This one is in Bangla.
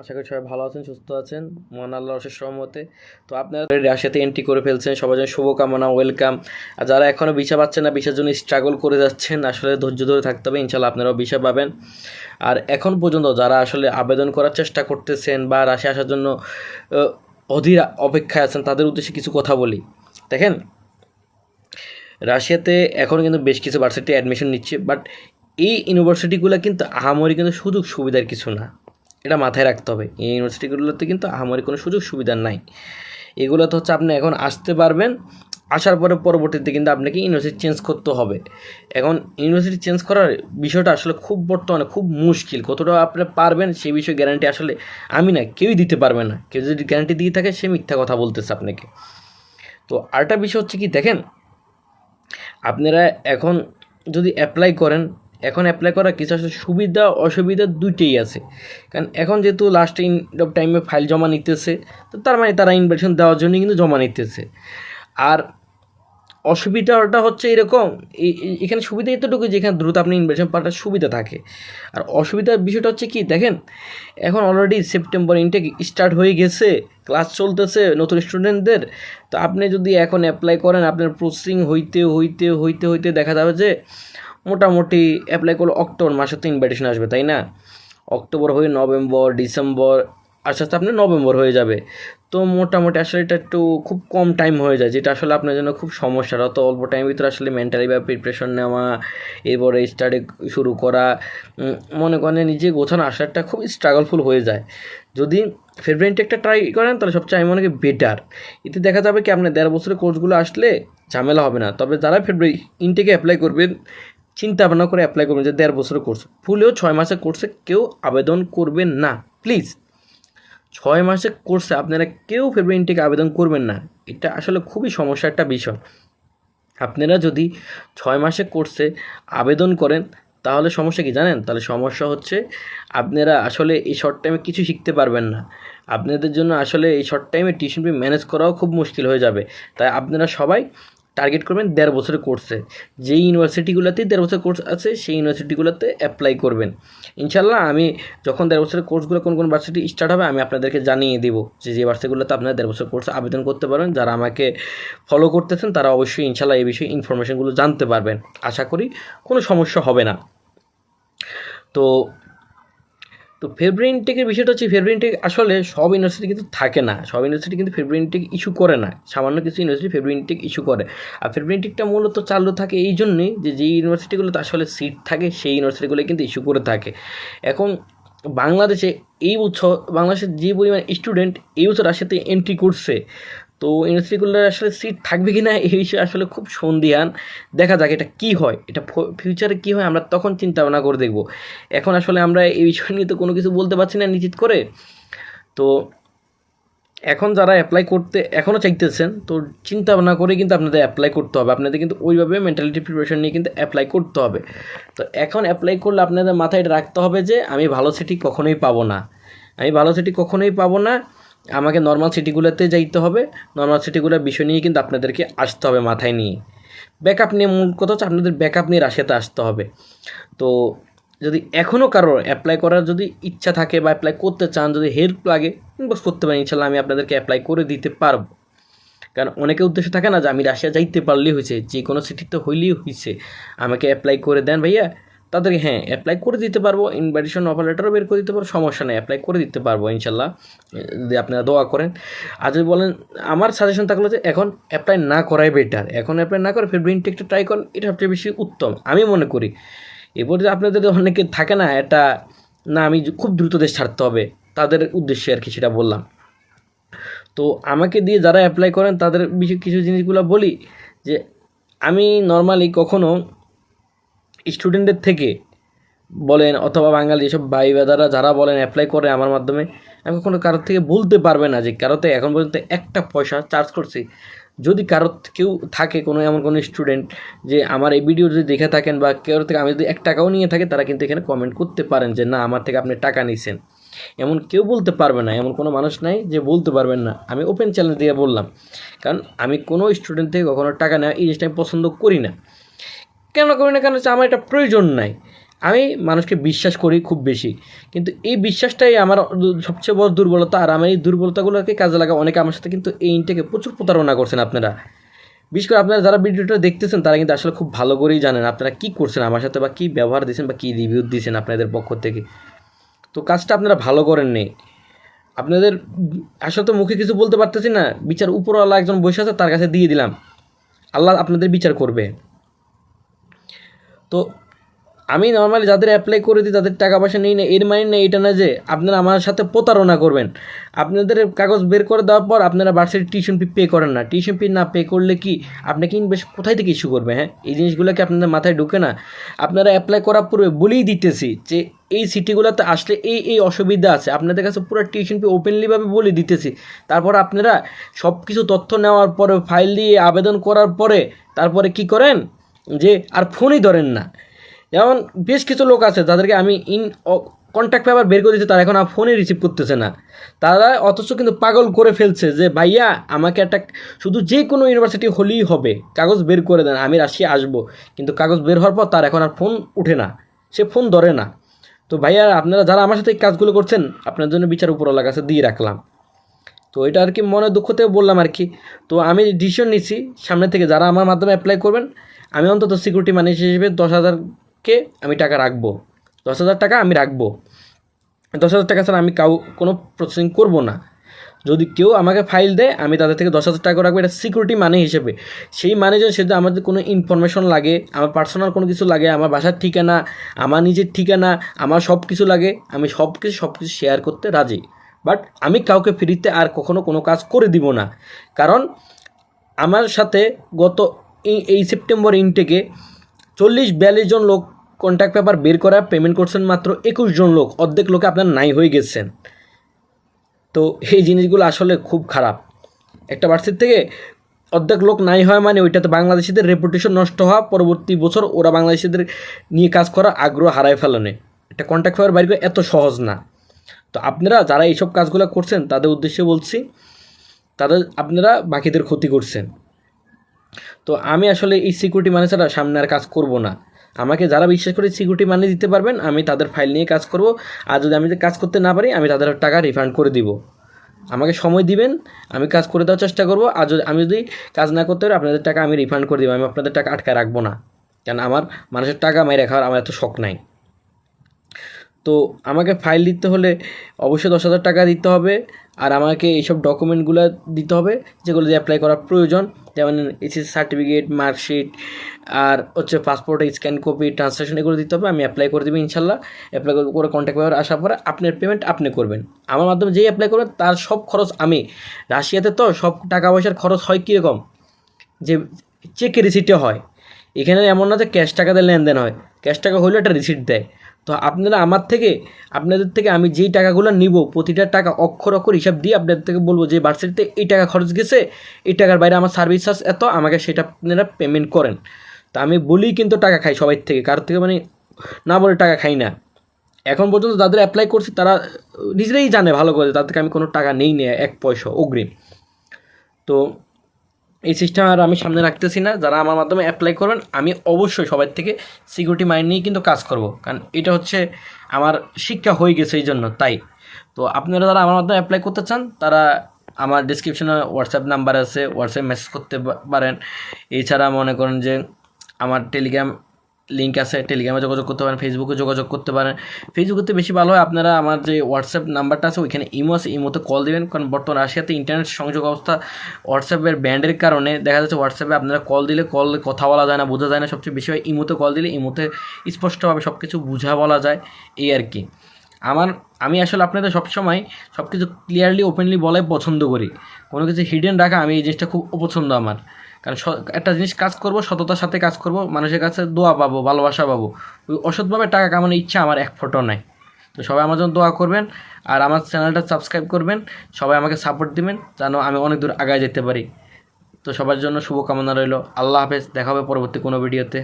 আশা করি সবাই ভালো আছেন, সুস্থ আছেন। মহান আল্লাহ অশেষ সহমতে তো আপনারা রাশিয়াতে এন্ট্রি করে ফেলছেন, সবার জন্য শুভকামনা ওয়েলকাম আর যারা এখনও ভিসা পাচ্ছেন না, ভিসার জন্য স্ট্রাগল করে যাচ্ছেন, আসলে ধৈর্য ধরে থাকতে হবে ইনশাল্লাহ আপনারাও ভিসা পাবেন। আর এখন পর্যন্ত যারা আসলে আবেদন করার চেষ্টা করতেছেন বা রাশিয়া আসার জন্য অধীর অপেক্ষায় আছেন, তাদের উদ্দেশ্যে কিছু কথা বলি। দেখেন, রাশিয়াতে এখন কিন্তু বেশ কিছু ভার্সিটি অ্যাডমিশন নিচ্ছে বাট এই ইউনিভার্সিটিগুলো কিন্তু আহামরি কিন্তু সুযোগ সুবিধার কিছু না। এটা মাথায় রাখতে হবে। এই ইউনিভার্সিটিগুলোতে কিন্তু আহামরি কোনো সুযোগ সুবিধা নাই। এগুলোতে হচ্ছে আপনি এখন আসতে পারবেন, আসার পরে পরবর্তীতে কিন্তু আপনাকে ইউনিভার্সিটি চেঞ্জ করতে হবে। এখন ইউনিভার্সিটি চেঞ্জ করার বিষয়টা আসলে খুব বর্তমানে খুব মুশকিল। কতটা আপনি পারবেন সেই বিষয়ে গ্যারান্টি আসলে আমি না, কেউই দিতে পারবে না। কেউ যদি গ্যারান্টি দিয়ে থাকে, সে মিথ্যা কথা বলতেছে আপনাকে। তো আরেকটা বিষয় হচ্ছে কি, দেখেন, আপনারা এখন যদি অ্যাপ্লাই করেন এখন অ্যাপ্লাই করা কিছু আসলে সুবিধা, অসুবিধা দুইটাই আছে। কারণ এখন যেহেতু লাস্ট ইন্ড অফ টাইমে ফাইল জমা নিতেছে, তো তার মানে তারা ইনভাইটেশন দেওয়ার জন্য কিন্তু জমা নিতেছে। আর অসুবিধাটা হচ্ছে এরকম এখানে সুবিধা এতটুকু যে এখানে দ্রুত আপনি ইনভেশন পাওয়ার সুবিধা থাকে। আর অসুবিধার বিষয়টা হচ্ছে কি, দেখেন, এখন অলরেডি সেপ্টেম্বর ইনটেক স্টার্ট হয়ে গেছে ক্লাস চলতেছে নতুন স্টুডেন্টদের তো আপনি যদি এখন অ্যাপ্লাই করেন, আপনার প্রসেসিং হইতে হইতে হইতে হইতে দেখা যাবে যে মোটামুটি অ্যাপ্লাই করলে অক্টোবর মাসে তো ইনভাইটেশন আসবে, তাই না? অক্টোবর হয়ে নভেম্বর, ডিসেম্বর আস্তে আস্তে আপনার নভেম্বর হয়ে যাবে। তো মোটামুটি আসলে এটা একটু খুব কম টাইম হয়ে যায়, যেটা আসলে আপনার জন্য খুব সমস্যার অত অল্প টাইমের ভিতরে আসলে মেন্টালি বা প্রিপারেশন নেওয়া, এরপরে স্টাডি শুরু করা মনে করেন নিজে গোছানো আসাটা খুব স্ট্রাগলফুল হয়ে যায়। যদি ফেব্রুয়ারি একটা ট্রাই করেন, তাহলে সবচেয়ে আমি মনে করি বেটার এতে দেখা যাবে কি, আপনার দেড় বছরের কোর্সগুলো আসলে ঝামেলা হবে না। তবে যারা ফেব্রুয়ারি ইনটেকে অ্যাপ্লাই করবেন চিন্তা ভাবনা করে অ্যাপ্লাই করবেন যে দেড় বছরের কোর্স ফুলেও ছয় মাসের কোর্সে কেউ আবেদন করবেন না। প্লিজ ছয় মাসের কোর্সে আপনারা কেউ ফেব্রুয়ারি ইনটেকে আবেদন করবেন না। এটা আসলে খুবই সমস্যা একটা বিষয়। আপনারা যদি ছয় মাসের কোর্সে আবেদন করেন, তাহলে সমস্যা কি জানেন? তাহলে সমস্যা হচ্ছে আপনারা আসলে এই শর্ট টাইমে কিছু শিখতে পারবেন না। আপনাদের জন্য আসলে এই শর্ট টাইমে টিউশন ফি ম্যানেজ করাও খুব মুশকিল হয়ে যাবে। তাই আপনারা সবাই টার্গেট করবেন দেড় বছরের কোর্সে যেই ইউনিভার্সিটিগুলোতেই দেড় বছর কোর্স আছে, সেই ইউনিভার্সিটিগুলোতে অ্যাপ্লাই করবেন। ইনশাল্লাহ আমি যখন দেড় বছরের কোর্সগুলো কোন কোন ভার্সিটি স্টার্ট হবে, আমি আপনাদেরকে জানিয়ে দিব যে যে ভার্সিটিগুলোতে আপনারা দেড় বছর কোর্সে আবেদন করতে পারবেন। যারা আমাকে ফলো করতেছেন, তারা অবশ্যই ইনশাল্লাহ এই বিষয়ে ইনফরমেশনগুলো জানতে পারবেন। আশা করি কোনো সমস্যা হবে না। তো তো ফেব্রুয়ারি ইনটেকের বিষয়টা হচ্ছে ফেব্রুয়ারি ইনটেক আসলে সব ইউনিভার্সিটি কিন্তু থাকে না। সব ইউনিভার্সিটি কিন্তু ফেব্রুয়ারি ইনটেক ইস্যু করে না। সামান্য কিছু ইউনিভার্সিটি ফেব্রুয়ারি ইনটেক ইস্যু করে। আর ফেব্রুয়ারি ইনটেকটা মূলত চালু থাকে এই জন্যেই যে, যেই ইউনিভার্সিটিগুলোতে আসলে সিট থাকে, সেই ইউনিভার্সিটিগুলো কিন্তু ইস্যু করে থাকে। এখন বাংলাদেশে এই বছর, বাংলাদেশের যে পরিমাণ স্টুডেন্ট এই বছর রাশিয়াতে এন্ট্রি করছে। তো ইউনিভার্সিটিগুলোর আসলে সিট থাকবে কি না এই বিষয়ে আসলে খুব সন্দিহান। দেখা যাক এটা কি হয়, এটা ফিউচারে কি হয় আমরা তখন চিন্তা ভাবনা করে দেখব। এখন আসলে আমরা এই বিষয় নিয়ে তো কোনো কিছু বলতে পারছি না নিশ্চিত করে। তো এখন যারা অ্যাপ্লাই করতে এখনও চাইতেছেন, তো চিন্তা ভাবনা করে কিন্তু আপনাদের অ্যাপ্লাই করতে হবে। আপনাদের কিন্তু ওইভাবে মেন্টালিটি প্রিপারেশন নিয়ে কিন্তু অ্যাপ্লাই করতে হবে। তো এখন অ্যাপ্লাই করলে আপনাদের মাথায় রাখতে হবে যে, আমি ভালো সিটি কখনোই পাবো না। আমি ভালো সিটি কখনোই পাবো না। আমাকে নর্মাল সিটিগুলোতে যাইতে হবে। নর্মাল সিটিগুলোর বিষয় নিয়ে কিন্তু আপনাদেরকে আসতে হবে মাথায় নিয়ে। ব্যাকআপ নিয়ে মূল কথা হচ্ছে আপনাদের ব্যাকআপ নিয়ে রাশিয়াতে আসতে হবে। তো যদি এখনও কারোর অ্যাপ্লাই করার যদি ইচ্ছা থাকে বা অ্যাপ্লাই করতে চান, যদি হেল্প লাগে ইনবক্স করতে পারেন, ইনশাল্লাহ আমি আপনাদেরকে অ্যাপ্লাই করে দিতে পারব। কারণ অনেকের উদ্দেশ্য থাকে না যে আমি রাশিয়া যাইতে পারলেই হয়েছে যে কোনো সিটিতে হইলেই হয়েছে। আমাকে অ্যাপ্লাই করে দেন ভাইয়া। তাদেরকে হ্যাঁ অ্যাপ্লাই করে দিতে পারব ইনভাইটেশন অফার লেটারও বের করে দিতে পারব, সমস্যা নেই অ্যাপ্লাই করে দিতে পারব, ইনশাল্লাহ। যদি আপনারা দোয়া করেন। আর যদি বলেন, আমার সাজেশন থাকল যে এখন অ্যাপ্লাই না করাই বেটার এখন অ্যাপ্লাই না করে ফেব্রুয়ারি ইনটেকটা ট্রাই করেন, এটা সবচেয়ে বেশি উত্তম, আমি মনে করি। এরপর যে আপনাদের অনেকে থাকে না এটা না, আমি খুব দ্রুত দেশ ছাড়তে হবে তাদের উদ্দেশ্যে আর কি সেটা বললাম। তো আমাকে দিয়ে যারা অ্যাপ্লাই করেন, তাদের বিষয়ে কিছু জিনিসগুলো বলি, যে আমি নর্মালি কখনো স্টুডেন্টদের থেকে বলেন অথবা বাঙালি এসব ভাই দাদারা যারা বলেন অ্যাপ্লাই করে আমার মাধ্যমে, আমি কখনো কারোর থেকে বলতে পারবে না যে কারোতে এখন পর্যন্ত একটা পয়সা চার্জ করছি। যদি কারোর কেউ থাকে কোনো এমন কোনো স্টুডেন্ট যে আমার এই ভিডিও যদি দেখে থাকেন বা কেউ থেকে আমি যদি এক টাকাও নিয়ে থাকি, তারা কিন্তু এখানে কমেন্ট করতে পারেন যে, না, আমার থেকে আপনি টাকা নিছেন। এমন কেউ বলতে পারবে না, এমন কোনো মানুষ নাই যে বলতে পারবেন না। আমি ওপেন চ্যালেঞ্জ দিয়ে বললাম, কারণ আমি কোনো স্টুডেন্ট থেকে কখনো টাকা নেওয়া এই জিনিসটা আমি পছন্দ করি না। কেন করি না কেন হচ্ছে আমার এটা প্রয়োজন নাই। আমি মানুষকে বিশ্বাস করি খুব বেশি। কিন্তু এই বিশ্বাসটাই আমার সবচেয়ে বড় দুর্বলতা, আর আমার এই দুর্বলতাগুলোকে কাজে লাগা অনেকে আমার সাথে কিন্তু এই ইনটেকে প্রচুর প্রতারণা করছেন আপনারা। বিশেষ করে আপনারা যারা ভিডিওটা দেখতেছেন, তারা কিন্তু আসলে খুব ভালো করেই জানেন আপনারা কী করছেন, আমার সাথে বা কী ব্যবহার দিয়েছেন বা কী রিভিউ দিয়েছেন আপনাদের পক্ষ থেকে। তো কাজটা আপনারা ভালো করেন নেই আপনাদের আসলে তো মুখে কিছু বলতে পারতেছি না। বিচার উপরওয়ালা একজন বসে আছে, তার কাছে দিয়ে দিলাম। আল্লাহ আপনাদের বিচার করবে। তো আমি নর্মালি যাদের অ্যাপ্লাই করে দিই, তাদের টাকা পয়সা নিই না এর মানে না এটা না যে আপনারা আমার সাথে প্রতারণা করবেন। আপনাদের কাগজ বের করে দেওয়ার পর আপনারা ভার্সিটি টিউশন ফি পে করেন না। টিউশন ফি না পে করলে কি আপনাকে ইনভেস্ট কোথায় থেকে ইস্যু করবে হ্যাঁ? এই জিনিসগুলো কি আপনাদের মাথায় ঢুকে না? আপনারা অ্যাপ্লাই করার পূর্বে বলেই দিতেছি যে এই সিটিগুলোতে আসলে এই এই অসুবিধা আছে। আপনাদের কাছে পুরো টিউশন ফি ওপেনলিভাবে বলে দিতেছি। তারপর আপনারা সব কিছু তথ্য নেওয়ার পরে ফাইল দিয়ে আবেদন করার পরে, তারপরে কি করেন? যে আর ফোনই ধরেন না। যেমন বেশ কিছু লোক আছে যাদেরকে আমি ইন কন্ট্যাক্ট পেপার বের করে দিতে তারা এখন আর ফোনে রিসিভ করতেছে না। তারা অথচ কিন্তু পাগল করে ফেলছে যে, ভাইয়া, আমাকে একটা শুধু যে কোনো ইউনিভার্সিটি হলেই হবে। কাগজ বের করে দেন, আমি রাশিয়া আসব। কিন্তু কাগজ বের হওয়ার পর তার এখন আর ফোন উঠে না। সে ফোন ধরে না। তো ভাইয়া, আপনারা যারা আমার সাথে এই কাজগুলো করছেন আপনার জন্য বিচার উপরওয়ালার কাছে দিয়ে রাখলাম। তো এটা আর কি মনে দুঃখ থেকে বললাম আর কি। তো আমি ডিসিশন নিচ্ছি সামনে থেকে যারা আমার মাধ্যমে অ্যাপ্লাই করবেন আমি অন্তত সিকিউরিটি মানি হিসেবে দশ হাজারকে আমি টাকা রাখব। দশ হাজার টাকা আমি রাখব। দশ হাজার টাকা ছাড়া আমি কাউ, কোনো প্রসেসিং করব না। যদি কেউ আমাকে ফাইল দেয়, আমি তাদের থেকে দশ হাজার টাকা রাখব। এটা সিকিউরিটি মানি হিসেবে। সেই মানে যদি সেটা আমাদের কোনো ইনফরমেশন লাগে, আমার পার্সোনাল কোনো কিছু লাগে, আমার বাসার ঠিকানা, আমার নিজের ঠিকানা, আমার সব কিছু লাগে। আমি সব কিছু সব কিছু শেয়ার করতে রাজি। বাট আমি কাউকে ফ্রিতে আর কখনো কোনো কাজ করে দিব না। কারণ আমার সাথে গত এই সেপ্টেম্বর ইনটেকে চল্লিশ বিয়াল্লিশ জন লোক কন্ট্যাক্ট পেপার বের করা পেমেন্ট করছেন মাত্র একুশ জন লোক, অর্ধেক লোকে আপনার নাই হয়ে গেছেন। তো এই জিনিসগুলো আসলে খুব খারাপ। একটা বার্ষিক থেকে অর্ধেক লোক নাই হয় মানে ওইটাতে বাংলাদেশিদের রেপুটেশন নষ্ট হওয়া, পরবর্তী বছর ওরা বাংলাদেশিদের নিয়ে কাজ করা আগ্রহ হারায় ফেলানে। একটা কন্ট্যাক্ট পেপার বাইর করে এত সহজ না। তো আপনারা যারা এইসব কাজগুলো করছেন, তাদের উদ্দেশ্যে বলছি, তাদের আপনারা বাকিদের ক্ষতি করছেন। তো আমি আসলে এই সিকিউরিটি মানে ছাড়া সামনে আর কাজ করব না। আমাকে যারা বিশ্বাস করে সিকিউরিটি মানি দিতে পারবেন, আমি তাদের ফাইল নিয়ে কাজ করব। আর যদি আমি কাজ করতে না পারি, আমি তাদের টাকা রিফান্ড করে দিব। আমাকে সময় দিবেন, আমি কাজ করে দেওয়ার চেষ্টা করব। আর যদি, আমি যদি কাজ না করতে পারি, আপনাদের টাকা আমি রিফান্ড করে দিব। আমি আপনাদের টাকা আটকায় রাখব না। কেন, আমার মানুষের টাকা মেরে রাখার আমার এত শখ নাই। তো আমাকে ফাইল দিতে হলে অবশ্যই দশ হাজার টাকা দিতে হবে। আর আমাকে এইসব ডকুমেন্টগুলো দিতে হবে, যেগুলো দিয়ে অ্যাপ্লাই করার প্রয়োজন। যেমন এসএসসি সার্টিফিকেট মার্কশিট আর হচ্ছে পাসপোর্টের স্ক্যান কপি ট্রান্সলেশন এগুলো দিতে হবে। আমি অ্যাপ্লাই করে দেবো ইনশাল্লাহ। অ্যাপ্লাই করে কন্ট্যাক্ট পেপার আসার পরে আপনার পেমেন্ট আপনি করবেন। আমার মাধ্যমে যেই অ্যাপ্লাই করবেন, তার সব খরচ আমি। রাশিয়াতে তো সব টাকা পয়সার খরচ হয় কীরকম? যে চেকে রিসিটে হয়। এখানে এমন না যে ক্যাশ টাকাতে লেনদেন হয়। ক্যাশ টাকা হলেও একটা রিসিট দেয়। তো আপনারা আমার থেকে, আপনাদের থেকে আমি যেই টাকাগুলো নিব, প্রতিটা টাকা অক্ষর অক্ষর হিসাব দিয়ে আপনাদের থেকে বলব যে ভার্সিটিতে এই টাকা খরচ গেছে, এই টাকার বাইরে আমার সার্ভিস চার্জ এত, আমাকে সেটা আপনারা পেমেন্ট করেন। তা আমি বলেই কিন্তু টাকা খাই সবাই থেকে, কারোর থেকে মানে না বলে টাকা খাই না। এখন পর্যন্ত যাদের অ্যাপ্লাই করছি তারা, নিজেরাই জানে ভালো করে, তাদের থেকে আমি কোনো টাকা নেই নে, এক পয়সা, অগ্রিম। তো এই সিস্টেম আর আমি সামনে রাখতেছি না। যারা আমার মাধ্যমে অ্যাপ্লাই করবেন, আমি অবশ্যই সবার থেকে সিকিউরিটি মাইন্ড নিয়ে কিন্তু কাজ করব। কারণ এটা হচ্ছে আমার শিক্ষা হয়ে গেছে এই জন্য, তাই। তো আপনারা যারা আমার মাধ্যমে অ্যাপ্লাই করতে চান, তারা আমার ডিসক্রিপশনে হোয়াটসঅ্যাপ নাম্বার আছে হোয়াটসঅ্যাপ মেসেজ করতে পারেন। এছাড়া মনে করেন যে আমার টেলিগ্রাম লিঙ্ক আছে টেলিগ্রামে যোগাযোগ করতে পারেন ফেসবুকে যোগাযোগ করতে পারেন। ফেসবুকেতে বেশি ভালো হয়, আপনারা আমার যে হোয়াটসঅ্যাপ নাম্বারটা আছে, ওইখানে ইমো আছে ইমোতে কল দেবেন। কারণ বর্তমান রাশিয়াতে ইন্টারনেট সংযোগ অবস্থা হোয়াটসঅ্যাপের ব্যান্ডের কারণে দেখা যাচ্ছে হোয়াটসঅ্যাপে আপনারা কল দিলে কল কথা বলা যায় না, বোঝা যায় না। সবচেয়ে বেশি হয় ইমোতে কল দিলে ইমোতে স্পষ্টভাবে সব কিছু বোঝা বলা যায়, এই আর কি। আমার, আমি আসলে আপনাদের সবসময় সব কিছু ক্লিয়ারলি ওপেনলি বলাই পছন্দ করি। কোনো কিছু হিডেন রাখা আমি এই জিনিসটা খুব অপছন্দ আমার। কারণ একটা জিনিস কাজ করব, সততার সাথে কাজ করব, মানুষের কাছে দোয়া পাবো, ভালোবাসা পাবো। ওই অসৎভাবে টাকা কামানোর ইচ্ছা আমার এক ফটো নাই। তো সবাই আমার জন্য দোয়া করবেন আর আমার চ্যানেলটা সাবস্ক্রাইব করবেন, সবাই আমাকে সাপোর্ট দিবেন যেন আমি অনেক দূর আগায় যেতে পারি। তো সবার জন্য শুভকামনা রইল। আল্লাহ হাফেজ, দেখা হবে পরবর্তী কোনো ভিডিওতে